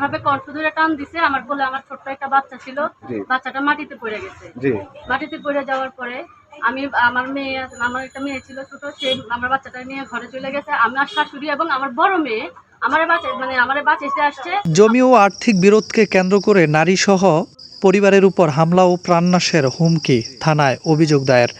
এভাবে কণ্ঠ ধরে টান দিছে আমার বলে আমার ছোট্ট একটা বাচ্চা ছিল বাচ্চাটা মাটিতে পড়ে গেছে। মাটিতে পড়ে যাওয়ার পরে আমি আমার মেয়ে আমার একটা মেয়ে ছিল ছোট সে আমার বাচ্চাটা নিয়ে ঘরে চলে গেছে। আমার শাশুড়ি এবং আমার বড় মেয়ে আমার বাচ্চা মানে আমার বাঁচাইতে আসছে। জমি ও আর্থিক বিরোধকে কেন্দ্র করে নারীসহ পরিবারের উপর হামলা ও প্রাণনাশের হুমকি থানায় অভিযোগ দায়ের।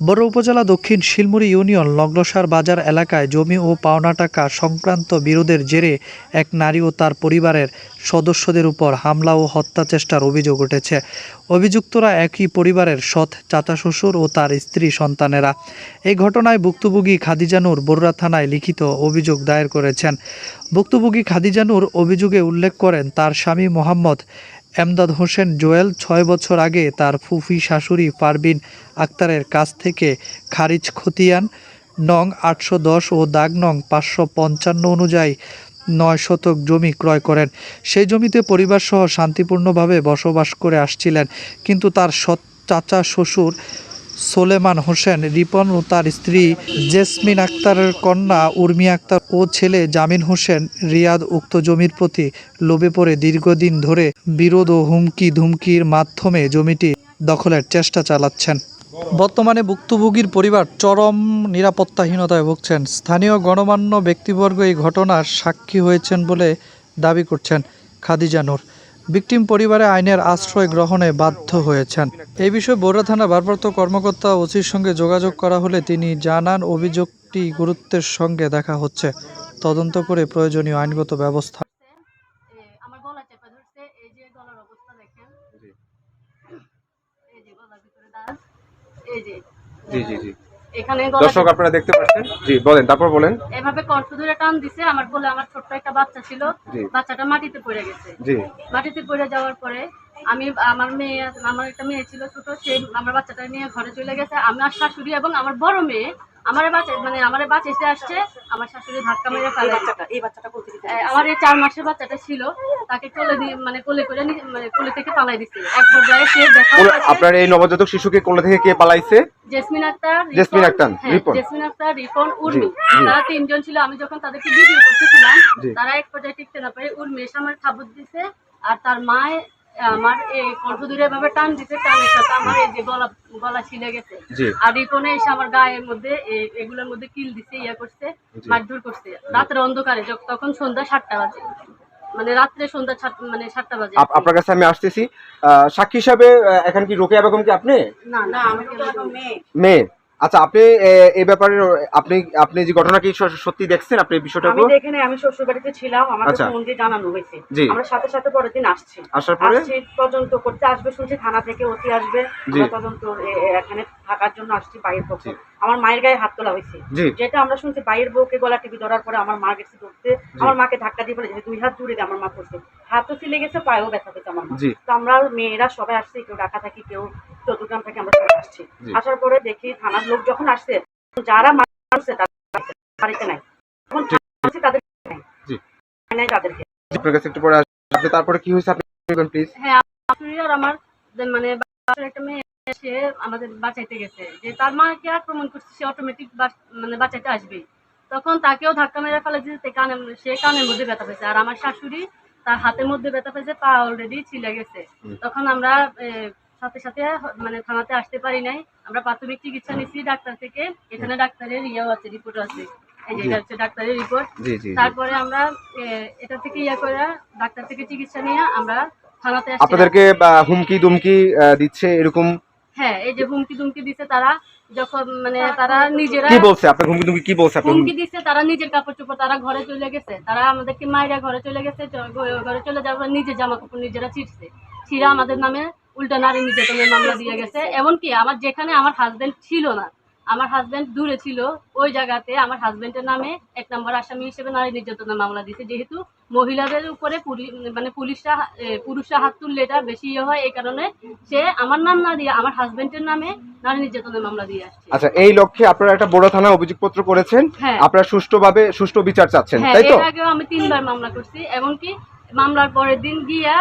বড় উপজেলা দক্ষিণ শিলমুড়ি ইউনিয়ন লগ্নসার বাজার এলাকায় জমি ও পাওনা টাকা সংক্রান্ত বিরোধের জেরে এক নারী ও তার পরিবারের সদস্যদের উপর হামলা ও হত্যা চেষ্টার অভিযোগ উঠেছে। অভিযুক্তরা একই পরিবারের সৎ চাচা শ্বশুর ও তার স্ত্রী সন্তানেরা। এই ঘটনায় ভুক্তভোগী খাদিজানুর বরুড়া থানায় লিখিত অভিযোগ দায়ের করেছেন। ভুক্তভোগী খাদিজানুর অভিযোগে উল্লেখ করেন, তার স্বামী মোহাম্মদ এমদাদ হোসেন জোয়েল ছয় বছর আগে তার ফুফি শাশুড়ি পারবিন আক্তারের কাছ থেকে খারিজ খতিয়ান, নং আটশো দশ ও দাগ নং পাঁচশো পঞ্চান্ন অনুযায়ী নয় শতক জমি ক্রয় করেন। সেই জমিতে পরিবারসহ শান্তিপূর্ণভাবে বসবাস করে আসছিলেন। কিন্তু তার সৎ চাচা শ্বশুর সোলেমান হোসেন, রিপন ও তার স্ত্রী জেসমিন আক্তারের কন্যা উর্মি আক্তার ও ছেলে জামিন হোসেন রিয়াদ উক্ত জমির প্রতি লোভে পড়ে দীর্ঘদিন ধরে বিরোধ ও হুমকি ধুমকির মাধ্যমে জমিটি দখলের চেষ্টা চালাচ্ছেন। বর্তমানে ভুক্তভোগীর পরিবার চরম নিরাপত্তাহীনতায় ভুগছেন। স্থানীয় গণমান্য ব্যক্তিবর্গ এই ঘটনার সাক্ষী হয়েছেন বলে দাবি করছেন খাদিজানুর ভিকটিম পরিবারে আইনের আশ্রয় গ্রহণে বাধ্য হয়েছেন। এই বিষয়ে বোরা থানা ভারপ্রাপ্ত কর্মকর্তা ওসির সঙ্গে যোগাযোগ করা হলে তিনি জানান, অভিযোগটি গুরুত্বের সঙ্গে দেখা হচ্ছে। তদন্ত করে প্রয়োজনীয় আইনগত ব্যবস্থা এ, আমার গলা চেপে ধরছে এই যে গলার অবস্থা দেখেন জি। এই যে গলার ভিতরে দাগ এই যে জি জি জি এখানে দর্শক আপনারা দেখতে পাচ্ছেন। জি বলেন তারপর বলেন। এভাবে কণ্ঠ ধরে টান দিছে আমার বলে আমার ছোট্ট একটা বাচ্চা ছিল। বাচ্চাটা মাটিতে পড়ে গেছে। জি। মাটিতে পড়ে যাওয়ার পরে আমি আমার মেয়ে আমার একটা মেয়ে ছিল ছোট সে আমার বাচ্চাটা নিয়ে ঘরে চলে গেছে। আমার শাশুড়ি এবং আমার বড় মেয়ে আমার বাচ্চা মানে আমার আসছে আমার শাশুড়ি ধাক্কা মেরে ফেলে এই বাচ্চাটা বলতে আমার এই চার মাসের বাচ্চাটা ছিল তাকে কোলে দিয়ে মানে কোলে করে মানে কোলে থেকে পালাই দিচ্ছে এক পর্যায়ে সে দেখা আপনার এই নবজাতক শিশুকে কোলে থেকে কে পালাইছে? জেসমিন আক্তার জেসমিন আক্তার, হ্যাঁ, রিপন। জেসমিন আক্তার রিপন উর্মি। তারা তিনজন ছিল আমি যখন তাদেরকে ভিডিও করতেছিলাম তারা এক পর্যায়ে টিকতে না পারে উর্মি এসে আমার খাবত দিছে আর তার মায় আমার এই কণ্ঠ দূরে ভাবে টান দিছে টানের সাথে আমার এই যে গলা গলা ছিলে গেছে। আর রিপনে এসে আমার গায়ের মধ্যে এগুলোর মধ্যে কিল দিছে ইয়া করছে। মারধর করছে। রাত্রে অন্ধকারে তখন সন্ধ্যা সাতটা বাজে। মানে রাত্রে সন্ধ্যা মানে সাতটা বাজে। আপনার কাছে আমি আসতেছি। সাক্ষী হিসাবে এখন কি রোকেয়া বেগম কি আপনি? না না না আমি মেয়ে। মেয়ে। আচ্ছা আপনি এ, এই ব্যাপারে আপনি আপনি যে ঘটনা কি সত্যি দেখছেন আপনি এই বিষয়টা আমি এখানে আমি শ্বশুর বাড়িতে ছিলাম আমাকে আচ্ছা। ফোন দিয়ে জানানো হয়েছে। আমরা সাথে সাথে পরের দিন আসছি। আসার পরে? তদন্ত করতে আসবে শুনছি থানা থেকে অতি আসবে। তদন্ত এখানে থাকার জন্য আসছি বাইরের পক্ষে। আমার মায়ের গায়ে হাত তোলা হয়েছে। যেটা আমরা শুনছি বাইরের বউকে গলা টিপি ধরার পরে আমার মা গেছে ধরতে। আমার মাকে ধাক্কা দিয়ে ফেলেছে দুই হাত দূরে দিয়ে আমার মা করছে হাতও ছিলে গেছে পায়েও ব্যথা পেয়েছে আমার মা। তো আমরা মেয়েরা সবাই আসছি কেউ ঢাকা থাকি কেউ চট্টগ্রাম থেকে আমরা সবাই আসছি। আসার পরে দেখি থানার লোক যখন আসছে যারা মারছে তাদের বাড়িতে নাই। যখন আসছে তাদের নাই। তাদেরকে আপনার কাছে একটু পরে আসব। তারপরে কি হয়েছে আপনি বলবেন প্লিজ হ্যাঁ আমার আর আমার মানে বাচ্চার একটা মেয়ে সে আমাদের বাঁচাইতে গেছে। যে তার মাকে আক্রমণ করছে সে অটোমেটিক মানে বাঁচাইতে আসবে। তখন তাকেও ধাক্কা মেরে ফেলে দিতে কানে সে কানের মধ্যে ব্যথা পেয়েছে। আর আমার শাশুড়ি তার হাতের মধ্যে ব্যথা পেয়েছে পা অলরেডি ছিলে গেছে। তখন আমরা সাথে সাথে মানে থানাতে আসতে পারি নাই। আমরা প্রাথমিক চিকিৎসা নিচ্ছি ডাক্তার থেকে। এখানে ডাক্তারের ইয়েও আছে রিপোর্ট আছে। এটা হচ্ছে ডাক্তারের রিপোর্ট। তারপরে আমরা এটা থেকে ইয়ে করে ডাক্তার থেকে চিকিৎসা নিয়ে আমরা থানাতে আপনাদেরকে হুমকি দুমকি দিচ্ছে এরকম হ্যাঁ এই যে হুমকি দুমকি দিছে তারা যখন মানে তারা নিজেরা কি বলছে? আপনার হুমকি দুমকি কি বলছে আপনি? হুমকি দিচ্ছে তারা নিজের কাপড় চোপড় তারা ঘরে চলে গেছে। তারা আমাদেরকে মায়েরা ঘরে চলে গেছে ঘরে চলে যাওয়ার পর নিজের জামা কাপড় নিজেরা ছিটছে ছিঁড়া আমাদের নামে উল্টা নারী নির্যাতনের মামলা দিয়ে গেছে। এমনকি আমার যেখানে আমার হাজবেন্ড ছিল না আমার হাজবেন্ড দূরে ছিল ওই জায়গাতে আমার হাজবেন্ডের নামে এক নম্বর আসামি হিসেবে নারী নির্যাতনের মামলা দিয়েছে। যেহেতু মহিলাদের উপরে মানে পুলিশরা পুরুষরা হাত তুললে এটা বেশি ইয়ে হয় এই কারণে সে আমার নাম না দিয়ে আমার হাজবেন্ডের নামে নারী নির্যাতনের মামলা দিয়ে আসছে। আচ্ছা এই লক্ষ্যে আপনারা একটা বড় থানা অভিযোগপত্র করেছেন। হ্যাঁ। আপনারা সুষ্ঠুভাবে সুষ্ঠু বিচার চাচ্ছেন হ্যাঁ তাই তো? এর আগেও আমি তিনবার মামলা করছি এমনকি মামলার পরের দিন গিয়া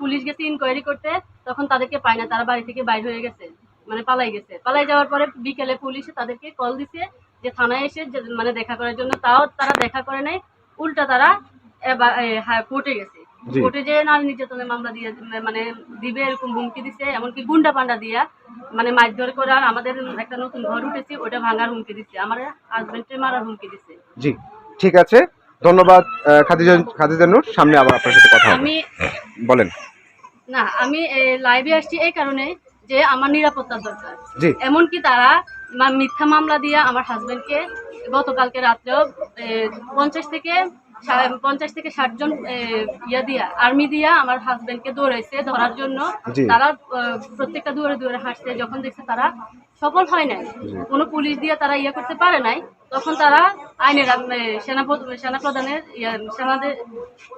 পুলিশ গেছে ইনকোয়ারি করতে তখন তাদেরকে পায় না তারা বাড়ি থেকে বাইর হয়ে গেছে। মানে পালাই গেছে। পালাই যাওয়ার পরে বিকেলে পুলিশে তাদেরকে কল দিছে যে থানায় এসে মানে দেখা করার জন্য। তাও তারা দেখা করে নাই। উল্টা তারা কোর্টে গেছে। কোর্টে নারী নির্যাতনের মামলা দিয়ে মানে দিবে এরকম হুমকি দিছে এমনকি গুন্ডা পান্ডা দিয়া মানে মারধর করার আমাদের একটা নতুন ঘর উঠেছে ওটা ভাঙার হুমকি দিচ্ছে আমার হাজবেন্ডকে মারার হুমকি দিচ্ছে জি ঠিক আছে। ধন্যবাদ আহ, খাদিজা খাদিজা নূর। সামনে আবার আপনার সাথে কথা আমি বলেন। না আমি লাইভে আসছি এই কারণে। যে আমার নিরাপত্তা দরকার। এমনকি তারা মিথ্যা মামলা দিয়ে আমার হাজবেন্ডকে গতকালকে রাত্রেও পঞ্চাশ থেকে পঞ্চাশ থেকে ষাট জন ইয়া দিয়া আর্মি দিয়া আমার হাজবেন্ডকে দৌড়াইছে ধরার জন্য। তারা প্রত্যেকটা দূরে দূরে হাসছে যখন দেখছে তারা সফল হয় নাই। কোনো পুলিশ দিয়ে তারা ইয়ে করতে পারে নাই। তখন তারা আইনের সেনাপ্রধান সেনাপ্রধানের ইয়া,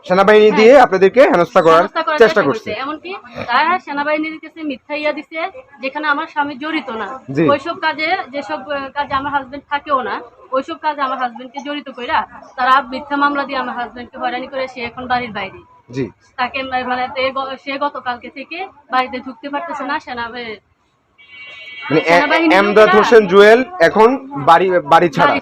সেনাবাহিনী দিয়ে আপনাদেরকে হেনস্থা করার চেষ্টা করছে। এমনকি তারা সেনাবাহিনীর কাছে মিথ্যা ইয়া দিছে যেখানে আমার স্বামী জড়িত না। ওইসব কাজে যেসব কাজে আমার হাজবেন্ড থাকেও না ওইসব কাজে আমার হাজবেন্ডকে জড়িত কইরা তারা মিথ্যা মামলা দিয়ে আমার হাজবেন্ডকে হয়রানি করে সে এখন বাড়ির বাইরে। জি। তাকে মানে সে গতকালকে থেকে বাড়িতে ঢুকতে পারতেছে না সেনা এ, মানে এ- সেনাবাহিনীর এমদাদ হোসেন জুয়েল এখন বাড়ি বাড়ি ছাড়া।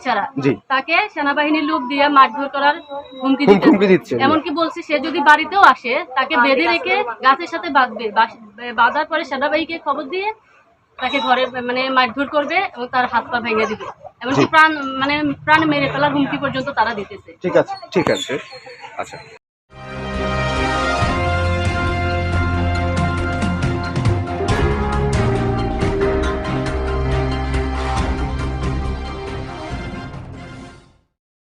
জি। তাকে সেনাবাহিনীর লোক দিয়ে মারধর করার হুমকি হুমকি দিচ্ছে দিচ্ছে, এমনকি বলছে সে যদি বাড়িতেও আসে তাকে বেঁধে রেখে গাছের সাথে বাঁধবে। বাঁধার পরে সেনাবাহিনীকে খবর দিয়ে তাকে ঘরে মানে মারধর করবে এবং তার হাত পা ভেঙে দিবে। এমনকি প্রাণ মানে প্রাণ মেরে ফেলার হুমকি পর্যন্ত তারা দিতেছে। ঠিক আছে ঠিক আছে। আচ্ছা।